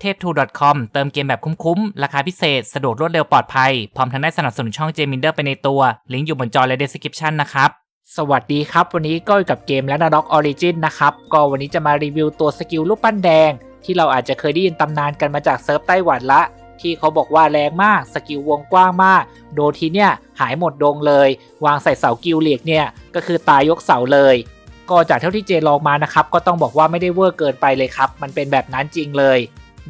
เทพทู .com เติมเกมแบบคุ้มๆ ราคาพิเศษ สะดวกรวดเร็วปลอดภัย พร้อมทั้งได้สนับสนุนช่องเจมินเดอร์ไปในตัว ลิงก์อยู่บนจอและ description นะครับ สวัสดีครับ วันนี้ก็อยู่กับเกมและนาด็อกออริจินนะครับ ก็วันนี้จะมารีวิวตัวสกิลลูกปั้นแดง ที่เราอาจจะเคยได้ยินตำนานกันมาจากเซิร์ฟไต้หวันละ ที่เขาบอกว่าแรงมาก สกิลวงกว้างมาก โดทีเนี่ยหายหมดดงเลย วางใส่เสากิลเหลียกเนี่ยก็คือตายยกเสาเลยก็จากเท่าที่เจลองมานะครับก็ต้องบอกว่าไม่ได้เวอร์เกินไปเลยครับมันเป็นแบบนั้นจริงเลย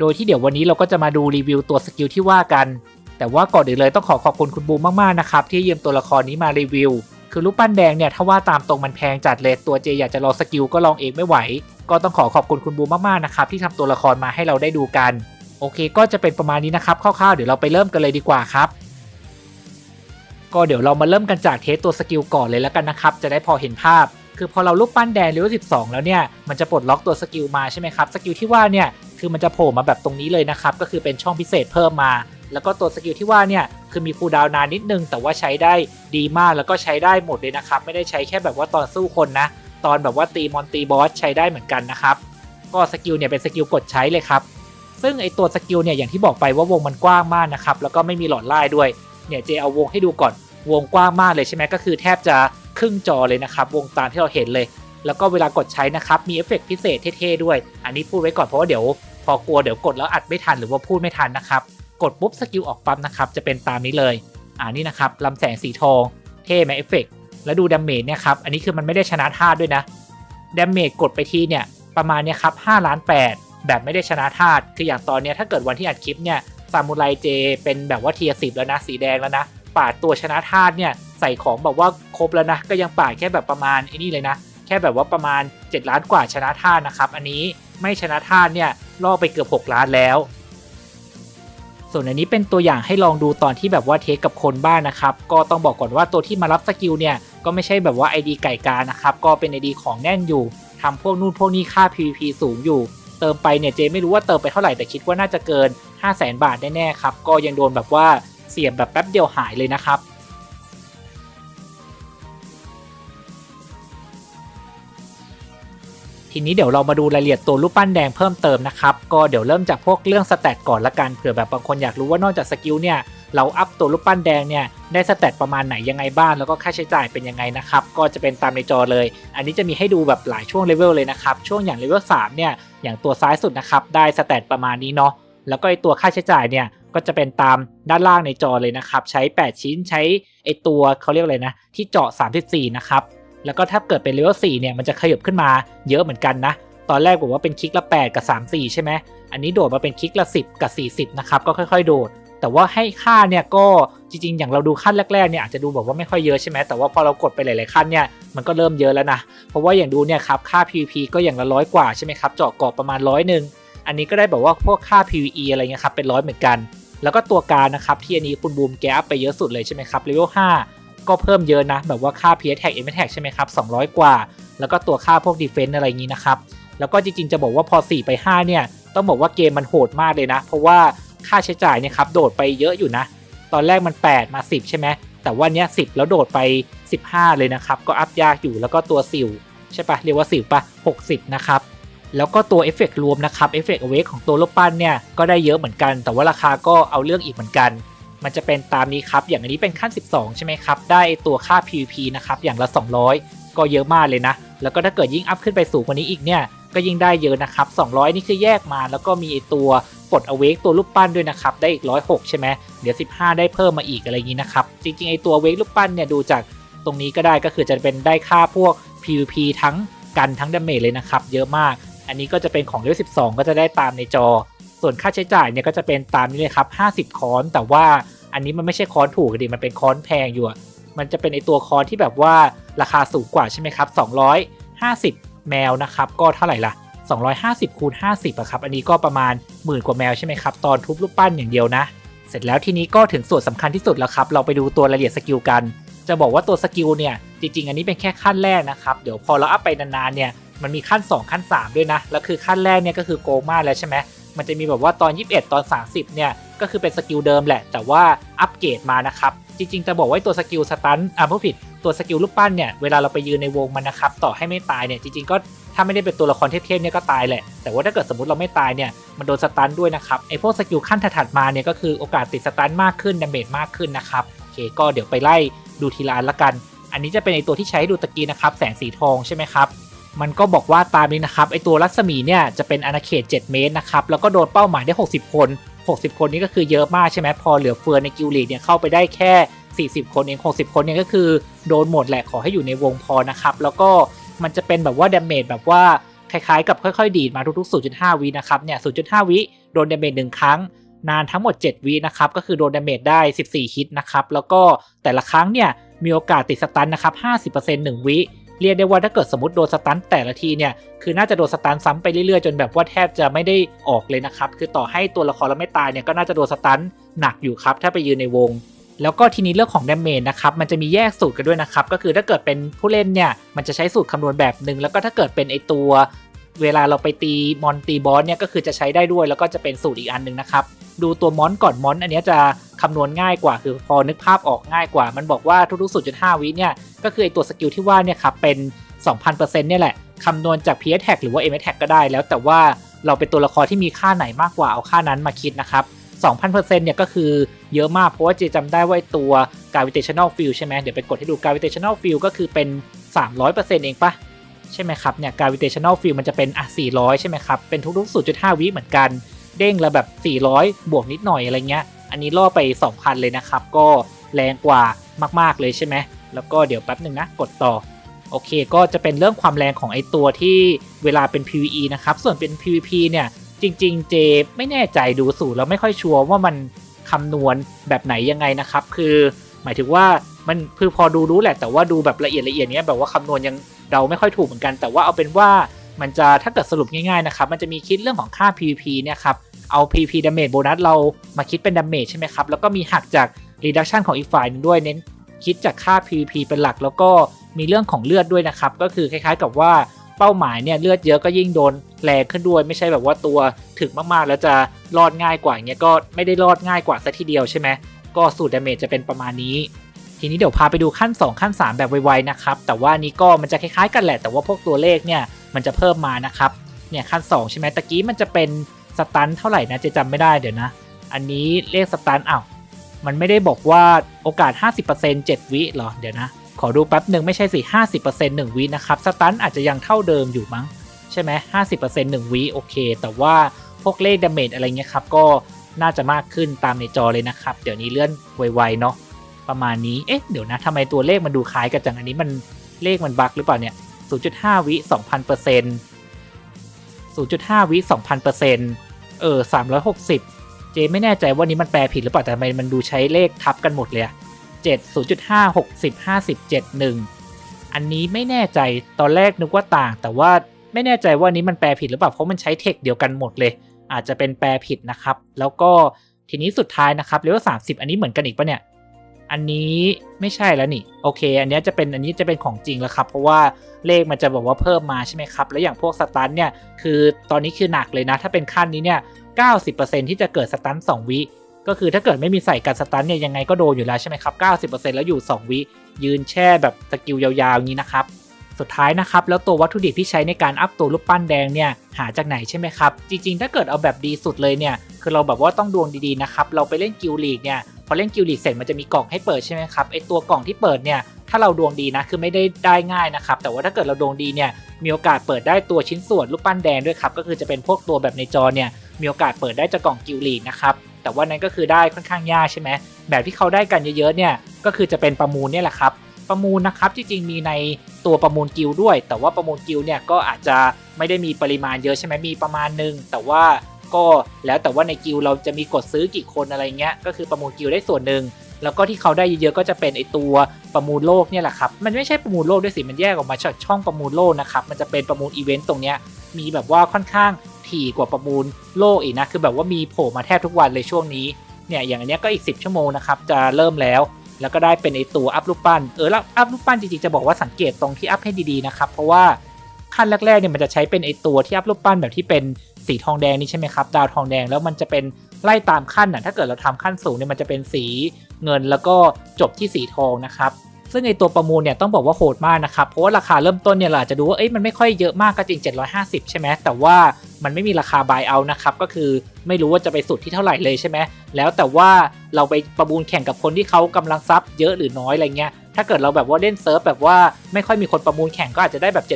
โดยที่เดี๋ยววันนี้เราก็จะมาดูรีวิวตัวสกิลที่ว่ากัน แต่ว่าก่อนอื่นเลยต้องขอขอบคุณคุณบูมมากๆนะครับที่ยืมตัวละครนี้มารีวิว คือรูปปั้นแดงเนี่ยถ้าว่าตามตรงมันแพงจัดเลยตัวเจอยากจะลองสกิลก็ลองเองไม่ไหว ก็ต้องขอขอบคุณคุณบูมมากๆนะครับที่ทำตัวละครมาให้เราได้ดูกัน โอเค ก็จะเป็นประมาณนี้นะครับคร่าวๆเดี๋ยวเราไปเริ่มกันเลยดีกว่าครับก็เดี๋ยวเรามาเริ่มกันจากเทสตัวสกิลก่อนเลยแล้วกันนะครับ จะได้พอเห็นภาพ คือพอเราลูกปั้นแดงเลเวล12 แล้วเนี่ย มันจะปลดล็อกตัวสกิลมาใช่ไหมครับ สกิลที่ว่าเนี่ย คือมันจะโผล่มาแบบตรงนี้เลยนะครับ ก็คือเป็นช่องพิเศษเพิ่มมา แล้วก็ตัวสกิลที่ว่าเนี่ยคือมีคูลดาวนานนิดนึง แต่ว่าใช้ได้ดีมากแล้วก็ใช้ได้หมดเลยนะครับ ไม่ได้ใช้แค่แบบว่าตอนสู้คนนะ ตอนแบบว่าตีมอนตีบอสใช้ได้เหมือนกันนะครับ ก็สกิลเนี่ยเป็นสกิลกดใช้เลยครับ ซึ่งไอตัวสกิลเนี่ยอย่างที่บอกไปว่าวงมันกว้างมากนะครับ แล้วก็ไม่มีหลอดไล่ด้วย เนี่ยเจเอาวงให้ดูก่อน วงกว้างมากเลยใช่ไหมก็คือแทบจะครึ่งจอเลยนะครับ วงตามที่เราเห็นเลยแล้วก็เวลากดใช้นะครับ มีเอฟเฟกพิเศษเท่ๆด้วย อันนี้พูดไว้ก่อนเพราะว่าเดี๋ยว พอกลัวเดี๋ยวกดแล้วอัดไม่ทันหรือว่าพูดไม่ทันนะครับ กดปุ๊บสกิลออกปั๊บนะครับ จะเป็นตามนี้เลย อ่านี่นะครับลำแสงสีทองเท่ไหมเอฟเฟกต์แล้วดูดาเมจเนี่ยครับ อันนี้คือมันไม่ได้ชนะธาตุด้วยนะดาเมจกดไปทีเนี่ยประมาณเนี่ยครับ5ล้าน8แบบไม่ได้ชนะธาตุคืออย่างตอนเนี้ยถ้าเกิดวันที่อัดคลิปเนี่ยซามูไรเจ เป็นแบบว่าเทียสิบแล้วนะสีแดงแล้วนะปาดตัวชนะธาตุเนี่ยใส่ของแบบว่าครบแล้วนะก็ยังปาดแค่แบบประมาณไอ้นี่เลยนะ แค่แบบว่าประมาณ 7 ล้านกว่าชนะธาตุนะครับ อันนี้ไม่ชนะธาตุเนี่ย ล่อไปเกือบ 6 ล้านแล้ว ส่วนอันนี้เป็นตัวอย่างให้ลองดูตอนที่แบบว่าเทสกับคนบ้านนะครับ ก็ต้องบอกก่อนว่าตัวที่มารับสกิลเนี่ย ก็ไม่ใช่แบบว่า ID ไก่กานะครับ ก็เป็น ID ของแน่นอยู่ทำพวกนู่นพวกนี้ค่า PVP สูงอยู่ เติมไปเนี่ยเจไม่รู้ว่าเติมไปเท่าไหร่แต่คิดว่าน่าจะเกิน 5 0 0 0 0 0 บาทแน่ๆครับ ก็ยังโดนแบบว่าเสียบแบบแป๊บเดียวหายเลยนะครับ ทีนี้เดี๋ยวเรามาดูรายละเอียดตัวรูปปั้นแดงเพิ่มเติมนะครับ ก็เดี๋ยวเริ่มจากพวกเรื่องสแตทก่อนละกันเผื่อแบบบางคนอยากรู้ว่านอกจากสกิลเนี่ยเราอัพตัวรูปปั้นแดงเนี่ยได้สแตทประมาณไหนยังไงบ้างแล้วก็ค่าใช้จ่ายเป็นยังไงนะครับก็จะเป็นตามในจอเลย อันนี้จะมีให้ดูแบบหลายช่วงเลเวลเลยนะครับช่วงอย่างเลเวล3เนี่ยอย่างตัวซ้ายสุดนะครับได้สแตทประมาณนี้เนาะแล้วก็ไอตัวค่าใช้จ่ายเนี่ยก็จะเป็นตามด้านล่างในจอเลยนะครับ ใช้ 8 ชิ้นใช้ไอตัวเขาเรียกอะไรนะ ที่เจาะ 34 นะครับ แล้วก็ถ้าเกิดเป็นเลเวล4เนี่ยมันจะขยับขึ้นมาเยอะเหมือนกันนะ ตอนแรกบอกว่าเป็นคลิกละ 8 กับ 3 4 ใช่ไหม อันนี้โดดมาเป็นคลิกละ 10 กับ 40 นะครับ ก็ค่อย ๆ โดด แต่ว่าให้ค่าเนี่ยก็จริง ๆ อย่างเราดูขั้นแรกๆเนี่ยอาจจะดูแบบว่าไม่ค่อยเยอะใช่ไหมแต่ว่าพอเรากดไปหลายๆขั้นเนี่ยมันก็เริ่มเยอะแล้วนะ เพราะว่าอย่างดูเนี่ยครับค่า PVP ก็อย่างละร้อยกว่าใช่ไหมครับเจาะเกาะประมาณร้อยหนึ่งอันนี้ก็ได้แบบว่าพวกค่า PVE อะไรเงี้ยครับเป็นร้อยเหมือนกัน แล้วก็ตัวการนะครับที่อันนี้คุณบูมแกอัพไปเยอะสุดเลยใช่ไหมครับเลเวล5 ก็เพิ่มเยอะนะ แบบว่าค่า PS Tag M Tag ใช่ไหมครับ 200 กว่า แล้วก็ตัวค่าพวก Defense อะไรอย่างนี้นะครับ แล้วก็จริงๆ จะบอกว่าพอ 4 ไป 5 เนี่ย ต้องบอกว่าเกมมันโหดมากเลยนะ เพราะว่าค่าใช้จ่ายเนี่ยครับ โดดไปเยอะอยู่นะ ตอนแรกมัน 8 มา 10 ใช่ไหม แต่ว่าเนี้ย10 แล้วโดดไป 15 เลยนะครับ ก็อัพยากอยู่ แล้วก็ตัวสิวใช่ปะเรียกว่าสิวปะ60 นะครับแล้วก็ตัวเอฟเฟกรวมนะครับเอฟเฟกเวกของตัวรูปปั้นเนี่ยก็ได้เยอะเหมือนกัน แต่ว่าราคาก็เอาเรื่องอีกเหมือนกัน มันจะเป็นตามนี้ครับ อย่างอันนี้เป็นขั้น 12 ใช่ไหมครับ ได้ตัวค่า PVP นะครับ อย่างละ 200 ก็เยอะมากเลยนะ แล้วก็ถ้าเกิดยิ่งอัพขึ้นไปสูงกว่านี้อีกเนี่ย ก็ยิ่งได้เยอะนะครับ 200 นี่คือแยกมา แล้วก็มีไอตัวปลด awake ตัวรูปปั้นด้วยนะครับ ได้อีก 106 ใช่ไหมเดี๋ยว 15 ได้เพิ่มมาอีกอะไรอย่างนี้นะครับ จริงๆ ไอตัว awake รูปปั้นเนี่ย ดูจากตรงนี้ก็ได้ ก็คือจะเป็นได้ค่าพวก PVP ทั้งกันทั้งดาเมจเลยนะครับ เยอะมาก อันนี้ก็จะเป็นของเลเวล12 ก็จะได้ตามในจอ ส่วนค่าใช้จ่ายเนี่ยก็จะเป็นตามนี้เลยครับ 50 คอนแต่ว่าอันนี้มันไม่ใช่คอนถูกดิมันเป็นคอนแพงอยู่มันจะเป็นไอตัวคอนที่แบบว่าราคาสูงกว่าใช่ไหมครับ 250 แมวนะครับ ก็เท่าไหร่ล่ะ250คูณ50อะครับ อันนี้ก็ประมาณหมื่นกว่าแมวใช่ไหมครับ ตอนทุบรูปปั้นอย่างเดียวนะ เสร็จแล้วทีนี้ก็ถึงส่วนสำคัญที่สุดแล้วครับ เราไปดูตัวรายละเอียดสกิลกัน จะบอกว่าตัวสกิลเนี่ย จริง ๆ อันนี้เป็นแค่ขั้นแรกนะครับ เดี๋ยวพอเราอัพไปนานๆเนี่ย มันมีขั้น 2 ขั้น 3 ด้วยนะ แล้วคือขั้นแรกเนี่ยก็คือโกมาแล้วใช่ไหม มันจะมีแบบว่าตอน 21 ตอน 30 เนี่ย ก็คือเป็นสกิลเดิมแหละ แต่ว่าอัปเกรดมานะครับ จริงๆ จะบอกว่าตัวสกิลสตันอะผู้ผิด ตัวสกิลรูปปั้นเนี่ย เวลาเราไปยืนในวงมันนะครับ ต่อให้ไม่ตายเนี่ย จริงๆ ก็ถ้าไม่ได้เป็นตัวละครเทพๆเนี่ยก็ตายแหละ แต่ว่าถ้าเกิดสมมติเราไม่ตายเนี่ย มันโดนสตันด้วยนะครับ ไอพวกสกิลขั้นถัดมาเนี่ยก็คือโอกาสติดสตันมากขึ้นดาเมจมากขึ้นนะครับ โอเค ก็เดี๋ยวไปไล่ดูทีละอันละกัน อันนี้จะเป็นไอตัวที่ใช้ดูตะกี้นะครับ แสงสีทองใช่ไหมครับ มันก็บอกว่าตามนี้นะครับไอตัวรัศมีเนี่ยจะเป็นอาณาเขต 7 เมตรนะครับแล้วก็โดนเป้าหมายได้ 60 คน 60 คนนี้ก็คือเยอะมากใช่ไหมพอเหลือเฟือในกิลลีเนี่ยเข้าไปได้แค่ 40 คนเอง60 คนเนี่ยก็คือโดนหมดแหละขอให้อยู่ในวงพอนะครับแล้วก็มันจะเป็นแบบว่าดาเมจแบบว่าคล้ายๆ กับค่อยๆ ดีดมาทุกๆ 0.5 วินะครับเนี่ย 0.5 วิโดนดาเมจหนึ่งครั้ง นานทั้งหมด 7 วินะครับก็คือโดนดาเมจได้ 14 ฮิตนะครับแล้วก็แต่ละครั้งเนี่ยมีโอกาสติดสตันนะครับ 50% 1 วิ เรียกได้ว่าถ้าเกิดสมมติโดนสตันแต่ละทีเนี่ยคือน่าจะโดนสตันซ้ำไปเรื่อยๆจนแบบว่าแทบจะไม่ได้ออกเลยนะครับคือต่อให้ตัวละครเราไม่ตายเนี่ยก็น่าจะโดนสตันหนักอยู่ครับถ้าไปยืนในวงแล้วก็ทีนี้เรื่องของดาเมจนะครับมันจะมีแยกสูตรกันด้วยนะครับก็คือถ้าเกิดเป็นผู้เล่นเนี่ยมันจะใช้สูตรคำนวณแบบหนึ่งแล้วก็ถ้าเกิดเป็นไอตัว เวลาเราไปตีมอนตีบอสเนี่ยก็คือจะใช้ได้ด้วยแล้วก็จะเป็นสูตรอีกอันหนึ่งนะครับ ดูตัวมอนก่อนมอนอันนี้จะคำนวณง่ายกว่า คือพอนึกภาพออกง่ายกว่า มันบอกว่าทุกๆ 0.5 วิเนี่ยก็คือไอตัวสกิลที่ว่าเนี่ยครับเป็น 2,000%เนี่ยแหละคำนวณจาก PS Tag หรือว่า M Tag ก็ได้ แล้วแต่ว่าเราเป็นตัวละครที่มีค่าไหนมากกว่าเอาค่านั้นมาคิดนะครับ2,000%เนี่ยก็คือเยอะมากเพราะว่าเจจำได้ว่าตัว gravitational field ใช่ไหมเดี๋ยวไปกดให้ดู gravitational field ก็คือเป็น 300%เองปะ ใช่ไหมครับเนี่ย gravitational field มันจะเป็นอะ400 ใช่ไหมครับ เป็นทุกๆ 0.5 วิเหมือนกัน เด้งละแบบ 400 บวกนิดหน่อยอะไรเงี้ย อันนี้ล่อไป 2,000 เลยนะครับ ก็แรงกว่ามากๆเลยใช่ไหม แล้วก็เดี๋ยวแป๊บหนึ่งนะ กดต่อ โอเค ก็จะเป็นเรื่องความแรงของไอตัวที่เวลาเป็น PVE นะครับ ส่วนเป็น PVP เนี่ย จริง ๆ เจไม่แน่ใจดูสูตรแล้วไม่ค่อยชัวร์ว่ามันคำนวณแบบไหนยังไงนะครับ คือหมายถึงว่ามันคือพอดูรู้แหละแต่ว่าดูแบบละเอียดละเอียดเนี้ยแบบว่าคำนวณยัง เดาไม่ค่อยถูกเหมือนกัน แต่ว่าเอาเป็นว่ามันจะถ้าเกิดสรุปง่ายๆนะครับมันจะมีคิดเรื่องของค่า PVP เนี่ยครับเอา PVP damage โบนัสเรามาคิดเป็น damage ใช่ไหมครับ แล้วก็มีหักจาก reduction ของอีกฝ่ายหนึงด้วยเน้นคิดจากค่า PVP เป็นหลัก แล้วก็มีเรื่องของเลือดด้วยนะครับ ก็คือคล้ายๆกับว่าเป้าหมายเนี่ยเลือดเยอะก็ยิ่งโดนแรงขึ้นด้วย ไม่ใช่แบบว่าตัวถึกมากๆ แล้วจะรอดง่ายกว่าอย่างเงี้ยก็ไม่ได้รอดง่ายกว่าซะทีเดียวใช่ไหมก็สูตร damage จะเป็นประมาณนี้ ทีนี้เดี๋ยวพาไปดูขั้น 2 ขั้น 3 แบบไวๆนะครับ แต่ว่านี้ก็มันจะคล้ายๆกันแหละ แต่ว่าพวกตัวเลขเนี่ยมันจะเพิ่มมานะครับ เนี่ยขั้น 2 ใช่ไหมตะกี้มันจะเป็นสตันเท่าไหร่นะจะจำไม่ได้เดี๋ยวนะ อันนี้เลขสตันอ้าวมันไม่ได้บอกว่าโอกาส 50% 7 วิหรอ เดี๋ยวนะ ขอดูแป๊บหนึ่งไม่ใช่สิ50% 1 วินะครับ สตันอาจจะยังเท่าเดิมอยู่มั้ง ใช่ไหม50% 1 วิโอเค แต่ว่าพวกเลขดาเมจอะไรเงี้ยครับ ก็น่าจะมากขึ้นตามในจอเลยนะครับ เดี๋ยวนี้เลื่อนไวๆเนาะ ประมาณนี้ เอ๊ะ เดี๋ยวนะทำไมตัวเลขมันดูคล้ายกันจัง อันนี้มันเลขมันบั๊กหรือเปล่าเนี่ย 0.5 วิ2,000% 0.5 วิ2,000%เออ360 เจไม่แน่ใจว่านี้มันแปลผิดหรือเปล่า แต่ทำไมมันดูใช้เลขทับกันหมดเลยอะ7 0.5 60 50 71อันนี้ไม่แน่ใจตอนแรกนึกว่าต่าง แต่ว่าไม่แน่ใจว่านี้มันแปลผิดหรือเปล่าเพราะมันใช้เทคเดียวกันหมดเลย อาจจะเป็นแปลผิดนะครับ แล้วก็ทีนี้สุดท้ายนะครับเลเวล30อันนี้เหมือนกันอีกปะเนี่ย อันนี้ไม่ใช่แล้วนี่โอเค อันนี้จะเป็นอันนี้จะเป็นของจริงแล้วครับ เพราะว่าเลขมันจะบอกว่าเพิ่มมาใช่ไหมครับ แล้วอย่างพวกสตันเนี่ยคือตอนนี้คือหนักเลยนะ ถ้าเป็นขั้นนี้เนี่ย90%ที่จะเกิดสตัน2วิก็คือถ้าเกิดไม่มีใส่กันสตันเนี่ยยังไงก็โดนอยู่แล้วใช่ไหมครับ 90%แล้วอยู่ 2 วิยืนแช่แบบสกิลยาวๆอย่างนี้นะครับ สุดท้ายนะครับ แล้วตัววัตถุดิบที่ใช้ในการอัพตัวรูปปั้นแดงเนี่ยหาจากไหนใช่ไหมครับ จริงๆ ถ้าเกิดเอาแบบดีสุดเลยเนี่ย คือเราแบบว่าต้องดวงดีๆนะครับ เราไปเล่นกิลลีกเนี่ย พอเล่นกิลลีเสร็จมันจะมีกล่องให้เปิดใช่ไหมครับไอตัวกล่องที่เปิดเนี่ยถ้าเราดวงดีนะคือไม่ได้ได้ง่ายนะครับแต่ว่าถ้าเกิดเราดวงดีเนี่ยมีโอกาสเปิดได้ตัวชิ้นส่วนรูปปั้นแดงด้วยครับก็คือจะเป็นพวกตัวแบบในจอเนี่ยมีโอกาสเปิดได้จากกล่องกิลลีนะครับแต่ว่านั้นก็คือได้ค่อนข้างยากใช่ไหมแบบที่เขาได้กันเยอะๆเนี่ยก็คือจะเป็นประมูลเนี่ยแหละครับประมูลนะครับจริงๆมีในตัวประมูลกิลด์ด้วย แต่ว่าประมูลกิลเนี่ยก็อาจจะไม่ได้มีปริมาณเยอะใช่ไหมมีประมาณหนึง แต่ว่า ก็แล้วแต่ว่าในกิลเราจะมีกดซื้อกี่คนอะไรเงี้ยก็คือประมูลกิลได้ส่วนหนึ่งแล้วก็ที่เขาได้เยอะๆก็จะเป็นไอตัวประมูลโลกเนี่ยแหละครับมันไม่ใช่ประมูลโลกด้วยสิมันแยกออกมาจากช่องประมูลโลกนะครับมันจะเป็นประมูลอีเวนต์ตรงเนี้ยมีแบบว่าค่อนข้างถี่กว่าประมูลโลกอีกนะคือแบบว่ามีโผล่มาแทบทุกวันเลยช่วงนี้เนี่ยอย่างอันเนี้ยก็อีก 10 ชั่วโมงนะครับจะเริ่มแล้ว แล้วก็ได้เป็นไอตัวอัพรูปปั้นเออแล้วอัพรูปปั้นจริงๆจะบอกว่าสังเกตตรงที่อัพให้ดีๆนะครับเพราะว่าขั้นแรกๆเนี่ยมันจะใช้เป็นไอตัวที่อัพรูปปั้นแบบที่เป็น สีทองแดงนี่ใช่ไหมครับ ดาวทองแดงแล้วมันจะเป็นไล่ตามขั้นน่ะถ้าเกิดเราทำขั้นสูงเนี่ยมันจะเป็นสีเงินแล้วก็จบที่สีทองนะครับซึ่งไอตัวประมูลเนี่ยต้องบอกว่าโหดมากนะครับ เพราะว่าราคาเริ่มต้นเนี่ยเราจะดูว่าเอ้ยมันไม่ค่อยเยอะมากก็จริง 750 ใช่ไหมแต่ว่ามันไม่มีราคา buy out นะครับ ก็คือไม่รู้ว่าจะไปสุดที่เท่าไหร่เลยใช่ไหมแล้วแต่ว่าเราไปประมูลแข่งกับคนที่เขากำลังทรัพย์เยอะหรือน้อยอะไรเงี้ยถ้าเกิดเราแบบว่าเล่นเซิร์ฟแบบว่าไม่ค่อยมีคนประมูลแข่งก็อาจจะได้แบบ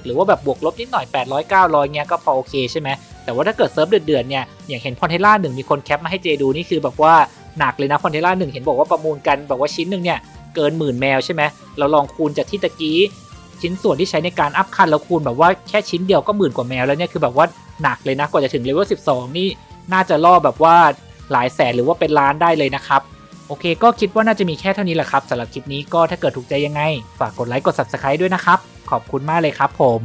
750 หรือว่าแบบบวกลบนิดหน่อย 800 900เงี้ยก็พอโอเคใช่ไหม แต่ว่าถ้าเกิดเซิร์ฟเดือดๆเนี่ยอย่างเห็นพอนเทล่าหนึ่งมีคนแคปมาให้เจดูนี่คือแบบว่าหนักเลยนะพอนเทล่าหนึ่งเห็นบอกว่าประมูลกันแบบว่าชิ้นหนึ่งเนี่ยเกินหมื่นแมวใช่ไหมเราลองคูณจากที่ตะกี้ชิ้นส่วนที่ใช้ในการอัพคันแล้วคูณแบบว่าแค่ชิ้นเดียวก็หมื่นกว่าแมวแล้วเนี่ยคือแบบว่าหนักเลยนะกว่าจะถึงเลเวล12 นี่น่าจะล่อแบบว่าหลายแสนหรือว่าเป็นล้านได้เลยนะครับโอเค ก็คิดว่าน่าจะมีแค่เท่านี้แหละครับสำหรับคลิปนี้ก็ถ้าเกิดถูกใจยังไง ฝากกดไลค์กด subscribe ด้วยนะครับ ขอบคุณมากเลยครับผม